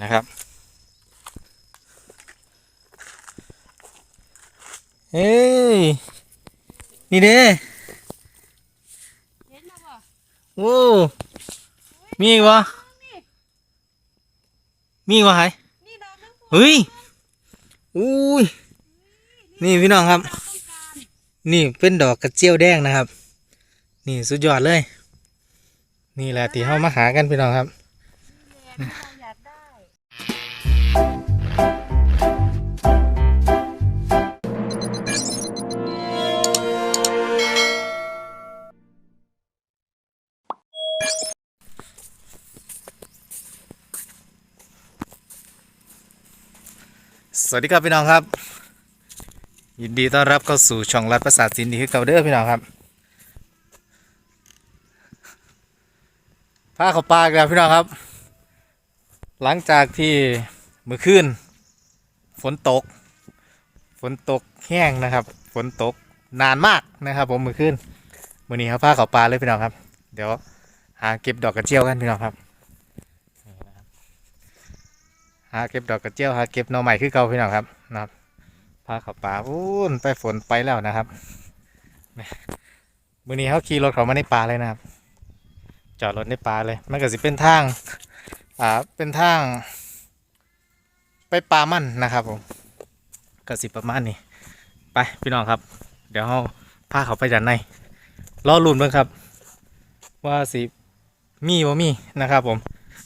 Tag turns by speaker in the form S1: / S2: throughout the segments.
S1: นะครับ เฮ้ย นี่เด้
S2: เห็นแล้วบ่
S1: โอ้มีอีกวะมีอีกวะไห้
S2: นี่ดอกน้ำพุ
S1: เฮ้ยอุ้ย นี่พี่น้องครับ
S2: เราต้องการ
S1: นี่เป็นดอกกระเจียวแดงนะครับ นี่สุดยอดเลย นี่แหละที่เข้ามาหากันพี่น้องครับ สวัสดีครับพี่น้องครับ ยินดีต้อนรับเข้าสู่ช่องรัฐประสาทสินดีคือเก่าเด้อพี่น้องครับพาเขาปลากันแล้วพี่น้องครับ หลังจากที่เมื่อคืนฝนตก ฝนตกแห้งนะครับ ฝนตกนานมากนะครับ ผมเมื่อคืนมื่อนี้ครับพาเขาปลาเลยพี่น้องครับ เดี๋ยวหาเก็บดอกกระเจียวกันพี่น้องครับ หาเก็บดอกกระเจียวหาเก็บหน่อใหม่คือเก่าพี่น้องครับนะครับพาเขาป่าอู้นไปฝนไปแล้วนะครับมื่อนี้เขาขี่รถเขามาในป่าเลยนะครับ จอดรถในป่าเลย มันก็สิเป็นทางอ่าเป็นทาง ไปป่ามันนะครับผมก็สิประมาณนี้ไปพี่น้องครับ เดี๋ยวเขาพาเขาไปด้านในรอลุ้นเบิ่งครับ ว่าสิมีบ่มีนะครับผม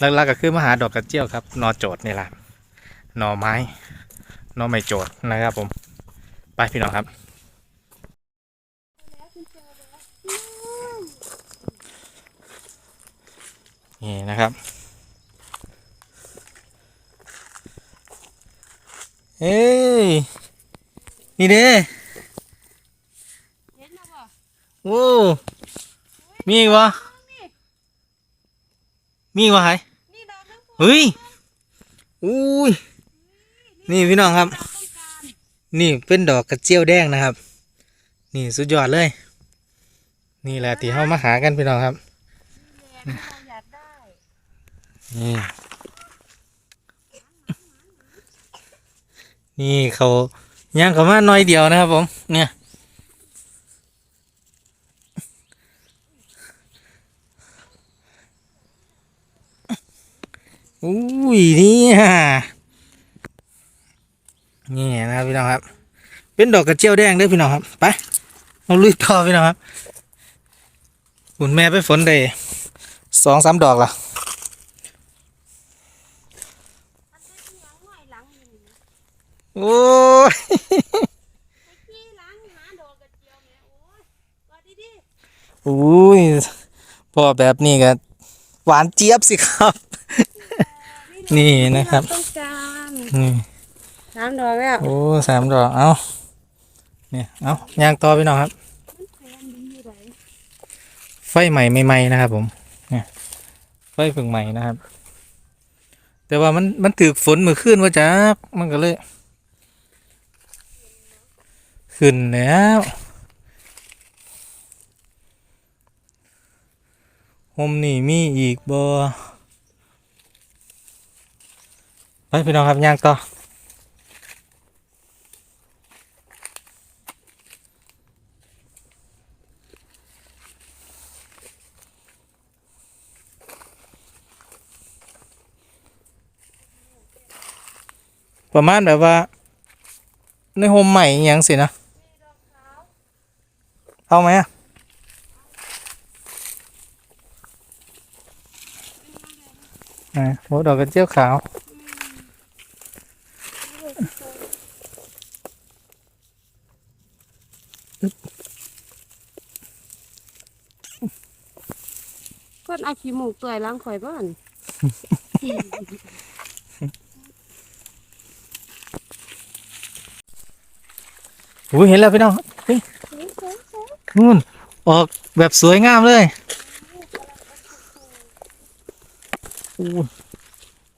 S1: หลักๆก็คือมาหาดอกกระเจียวครับนอโจดนี่แหละนอไม้นอไม้โจดนะครับผม ไปพี่น้องครับ นี่นะครับ เอ้ย นี่เด้
S2: เห็นแล้วบ่
S1: โอ้มีอีกวะมีอีกวะไห เฮ้ยอุ้ยนี่พี่น้องครับ นี่เป็นดอกกระเจียวแดงนะครับ นี่สุดยอดเลย นี่แหละที่เข้ามาหากันพี่น้องครับ
S2: นี่
S1: นี่นี่เขาย่างเขามาหน่อยเดียวนะครับผมเนี่ย อุ้ยนี่ฮะนี่นะครับพี่น้องครับ เป็นดอกกระเจียวแดงเด้อพี่น้องครับไปเอาลุยต่อพี่น้องครับคุณแม่ไปฝนได้สองสามดอกละ
S2: มันเป็นหยังห้อยหลังอยู่นี่
S1: โอ้ย
S2: ไปขี้หลังหาดอกกระเจียวแม่โอ้ยว่าดี
S1: อุ้ยพอแบบนี้ก็หวานเจี๊ยบสิครับ
S2: ๆ
S1: นี่นะครับ
S2: ที่เาต้องการ
S1: นี่
S2: สามดอกแล้ว
S1: โอ้สามดอกเอาเนี่ยเอายางต่อพี่น้องครับ
S2: มันแพงดีอยู่ไหน
S1: ไฟใหม่ใหม่ๆนะครับ ผมเนี่ยไฟเพิ่งใหม่นะครับ แต่ว่ามันมันถือฝนเมื่อคืนว่าจักมันก็เลย ขึ้นแล้วโฮมนี่มีอีกบ่ ไปพี่น้องครับย่างต่อประมาณแบบว่า ในโฮมใหม่อหย่างสินะเอาไหมอะอ่าโหดอกกระเจียวขาว
S2: เพิ่นเอา ขี้มูกตัวล้างข่อยบ้านโอ้
S1: ยเห็นแล้วพี่น้องนู่นออกแบบสวยงามเลย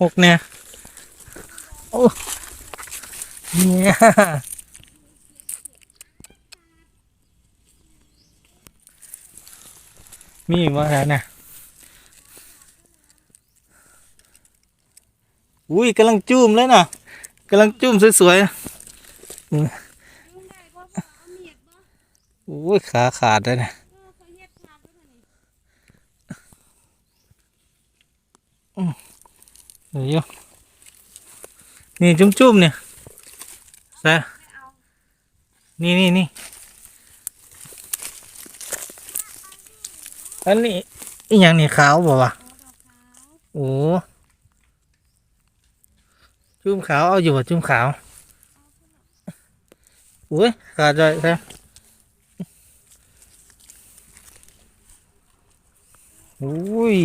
S1: หกเนี่ยโอ้เนี่ยมีอีกว่าแล้วเนี่ย อุ้ยกำลังจุ่มเลยนะกำลังจุ่มสวยๆนะ
S2: ยุ่งได้บ่พ่อเอาเมียดบ่
S1: อุ้ยขาขาดเลยนะ
S2: เออเขาเฮ็ดขาดแล้วนี่
S1: เดี๋ยวอยนี่จุ่มๆเนี่ยใส่นี่นี่นี่อันนี้อีหยังนี่ขาวบ่วะ
S2: เอาดอกขาว
S1: โอ้ จุ่มขาวเอาอยู่บ่จุ่มขาวอุ้ยขาดเลยใช่อุ้ย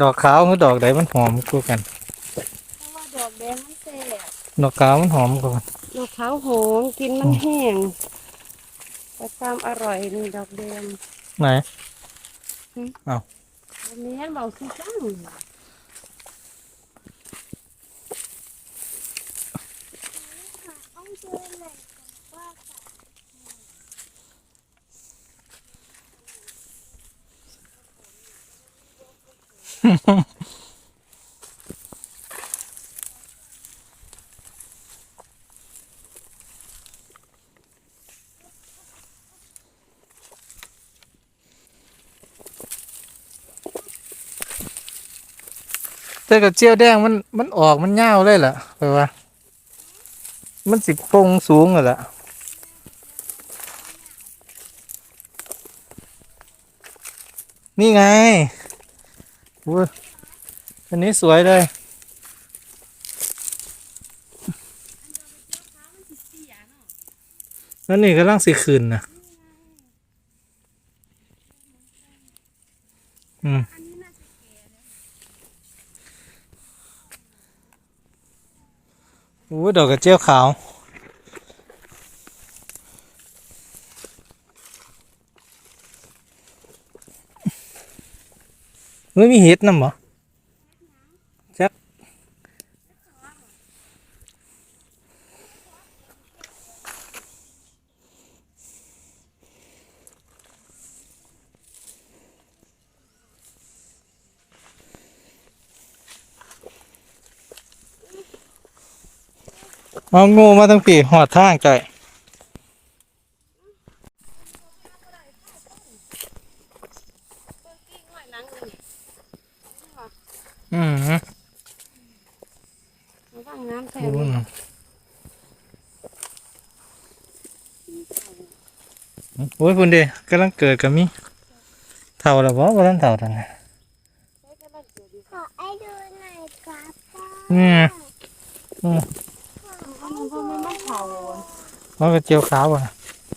S1: ดอกขาวกับดอกใดมันหอมกว่ากัน
S2: เพราะว่าดอกแดงมันแซ่บ
S1: ดอกขาวมันหอมกว่ากัน
S2: ดอก ขาวหอมกินมันแห้งแต่ความอร่อยนี่ดอกแดง
S1: ไหน
S2: อันนี้เบาคือจังต้องเจอแหล่งว่า
S1: แต่กับเจียวแดงมันมันออกมันเงาวเลยล่ะไปว่า มันสิปงสูงเลยล่ะนี่ไงอุ้ยอันนี้สวยเลยแล้วนี่ก็ล่างสีคืนนะอืม
S2: อันนี้น่าจะแก่แล้ว
S1: อุ้ยดอกกระเจียวขาว ไม่มีเห็ดนำเหรอ เอางูมาทั้งปีหอดทางจ่อย
S2: ต้นกิ้งไว้หลังนี่นี่ว่ะ
S1: อืม
S2: ระวังน้ำแท
S1: โอ้
S2: น
S1: ยโอ้ยคุณเดกำลังเกิดกับมีเท่าแล้วบ่บ่ทันเท่าทันนะ
S3: ขอไอ้ดูหน่อยครับพ่อ
S1: อืมอืม
S2: เพราะมันเพราะมันมันเผา
S1: มันก็เจียวขาวอะ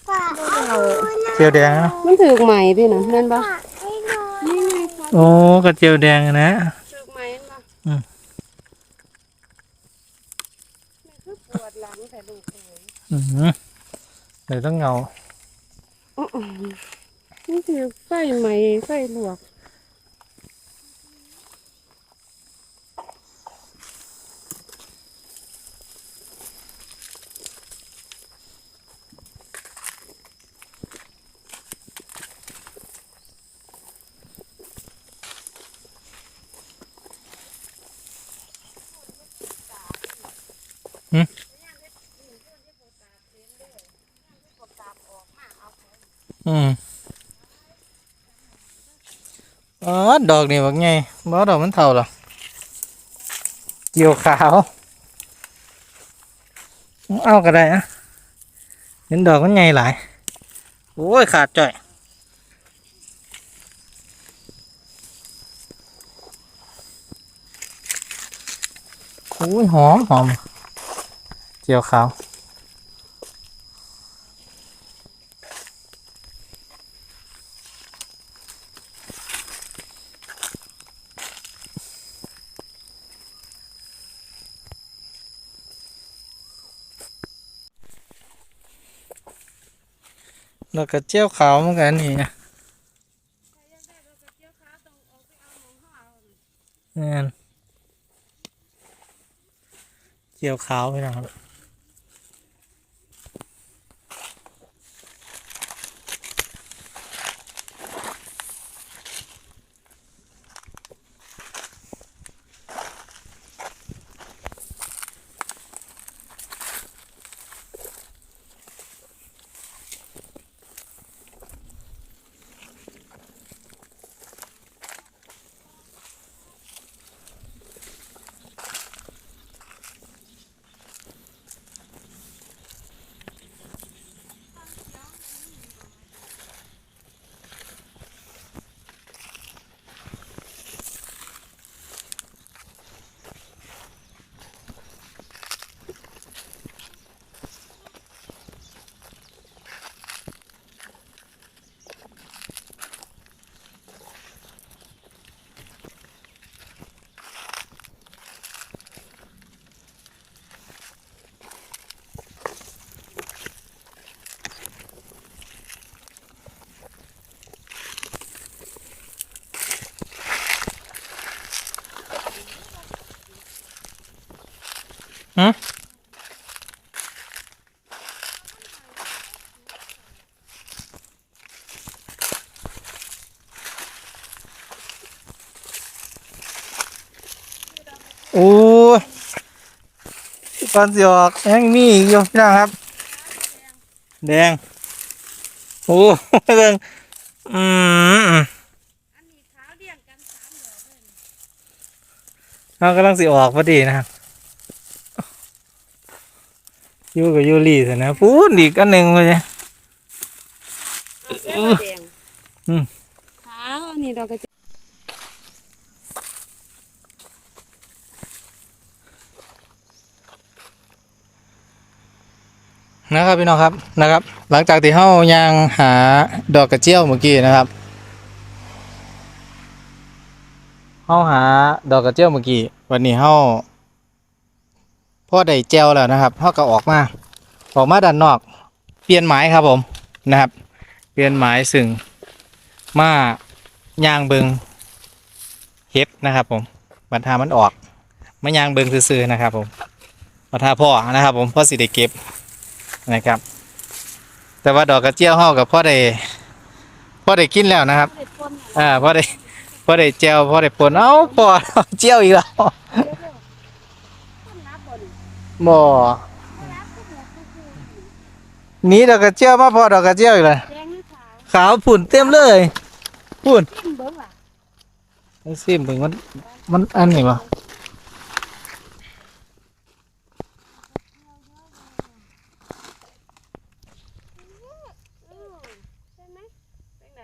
S3: ขอไอ้ดูหน่อย
S1: เจียวแดงนะ
S2: มันถือใหม่พี่นะนั่น
S3: ข
S2: ปะ
S3: อไอ้ดู
S2: นี่ไงคะ
S1: โอ้กระเจียวแดงนะ
S2: ถือใหม่ปะ
S1: อืม
S2: แม่คือปวดหลังแต่ลูกเอ๋ย
S1: อืมเดี๋ยวต้องเงา
S2: นี่คือไส้ใหม่ไส้ลวก
S1: อืม อ๋อดอกนี่ว่าไงบ่ดอกมันเท่าหรอเจียวขาวเอาก็ได้นะเห็นดอกมันไงหลายโอ้ยขาดจ่อยโอ้ยหอมหอมเจียวขาว แล้วก็เจียวขาวเหมือนกันนี่นะนี่ยเจียวขาวไปนะครับ โอ้ยตอนสิออกยังมีอีกอยู่พี่น้องครับ แดง โอ้ยเบิ่งอืม
S2: อันนี้ขาวเรียงกันสามดอกเลย
S1: เรากำลังสิออกพอดีนะครับอยูกับยูรีสินะพูดอีกอันหนึ่งเลย
S2: เอาเสื้อแดง
S1: อืม
S2: ขาวอันนี้ดอกกระเจียว
S1: นะครับพี่น้องครับนะครับ หลังจากที่เฮายังหาดอกกระเจียวเมื่อกี้นะครับเฮาหาดอกกระเจียวเมื่อกี้วันนี้เฮาพ่อได้แจวแล้วนะครับเฮาก็ออกมาออกมาด้านนอก เปลี่ยนหมายครับผมนะครับ เปลี่ยนหมายซึ่งมายางเบิงเฮ็ดนะครับผมบรรทามันออกมายางเบิงซื่อๆนะครับผมบรรทาพ่อนะครับผมพ่อสิได้เก็บ นะครับ แต่ว่าดอกกระเจียวเฮากับพ่อได้พ่อได้กินแล้วนะครับ
S2: เด็ดปนเนี่ย
S1: อ่าพ่อได้พ่อได้เจียวพ่อได้ปนเอ้าพ่อเจียวอีกแล้ว
S2: ต้นนับบ่นี่
S1: บ่
S2: นับก็เหมือนทุกๆ
S1: หนีดอกกระเจียวมาพ่อดอกกระเจียวอีกแล้ว
S2: แดงหรือขาว
S1: ขาวผุ่นเต็มเลยผุ่น
S2: จิ้มเบิ้งล่ะ
S1: ไอ้ซิมเบิ่งมันมันอันนี้บ่
S2: อืมใช่ไหมเป็นไง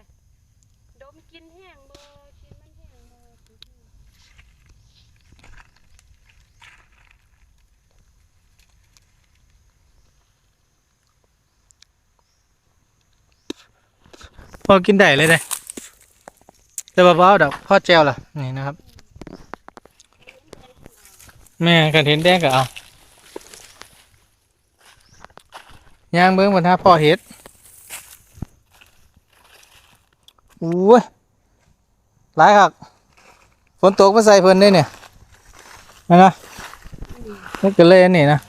S2: ดมกินแห้งบ่กินมันแห้งบ่
S1: พ อกินได้เลยเด้แต่ว่าบ่เดอกพ่อแจวล่ะ นี่นะครับ แม่กันเห็นแดงก็เอาย่างเบิ่งบรรทัดพ่อเฮ็ดอู้ยหลายคักฝนตกมาใส่เพิ่นได้เนี่ยนะนะนี่ก็เลยนนี้นะ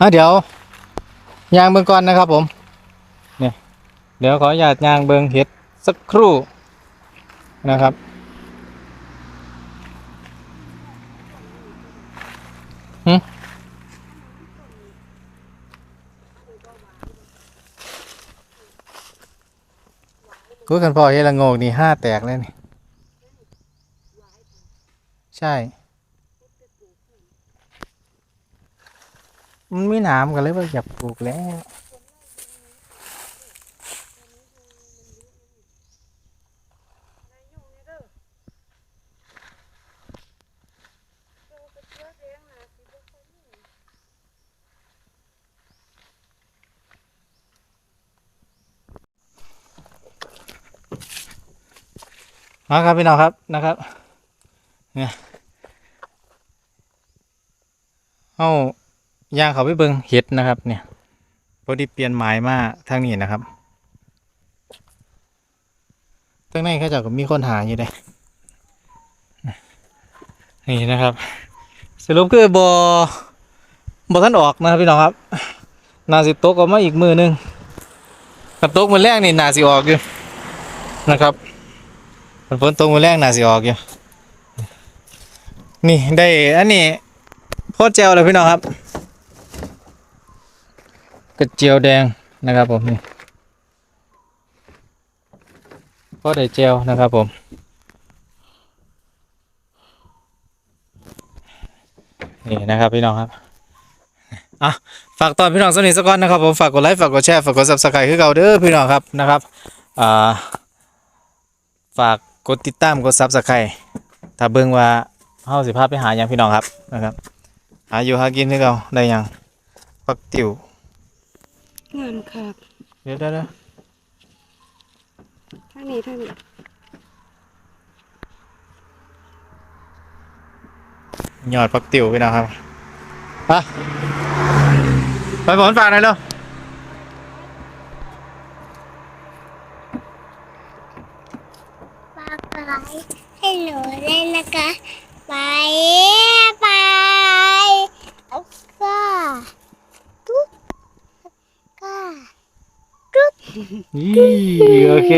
S1: อะเดี๋ยว ยางเบิ่งก่อนนะครับผมเนี่ยเดี๋ยวขออนุญาตยางเบิ่งเห็ดสักครู่นะครับ กูกันพอเฮดละโงกนี่ห้าแตกเลยนี่ ใช่ มันไม่หนามกันเลยว่าอยากปลูกแล้วมาครับพี่น้องครับนะครับเนี่ยเอา ย่างเขาไปเบิงเห็ดนะครับ เนี่ยพอดีเปลี่ยนหมายมาทางนี้นะครับตั้งในเขาจะก็มีคนหาอยู่เลยนี่นะครับ สรุปคือบอบอท่านออกนะครับพี่น้องครับ นาสิโตกออกมาอีกมือหนึงกับตกมือแรกนี่นาสิออกอยู่นะครับฝนตกมาแรงนาสิออกอยู่นี่ได้อันนี้โคตรเจลเลยพี่น้องครับ กระเจียวแดงนะครับผมนี่โคตรได้เจลนะครับผม นี่นะครับพี่น้องครับอะฝากตอนพี่น้องสนิทสักอนนะครับผมฝากกดไลค์ฝากกดแชร์ฝากกด subscribe คือเก่าเด้อพี่น้องครับนะครับอ่าฝากกดติดตามกดซับสไครต์ถ้าเบิ่งว่าเฮาสิพาไปหาหยังพี่น้องครับนะครับ หาอยู่หากินคือเก่าได้ยังปักติ๋ว
S2: งามครับ
S1: เดี๋ยวเดี๋ยวเดี๋ยว
S2: ทางนี้ทางนี้
S1: ยอดปักติ๋วพี่น้องครับไปไปฝนฝากหน่อยเร็ว
S3: ฝากกดไลค์ให้หนูด้วยนะคะไปไปเอาก็ตุ๊กก็
S1: นี่โอเค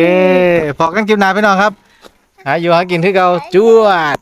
S1: พอกันคลิปหน้าพี่น้องครับหาอยู่หากินที่เก่าจวด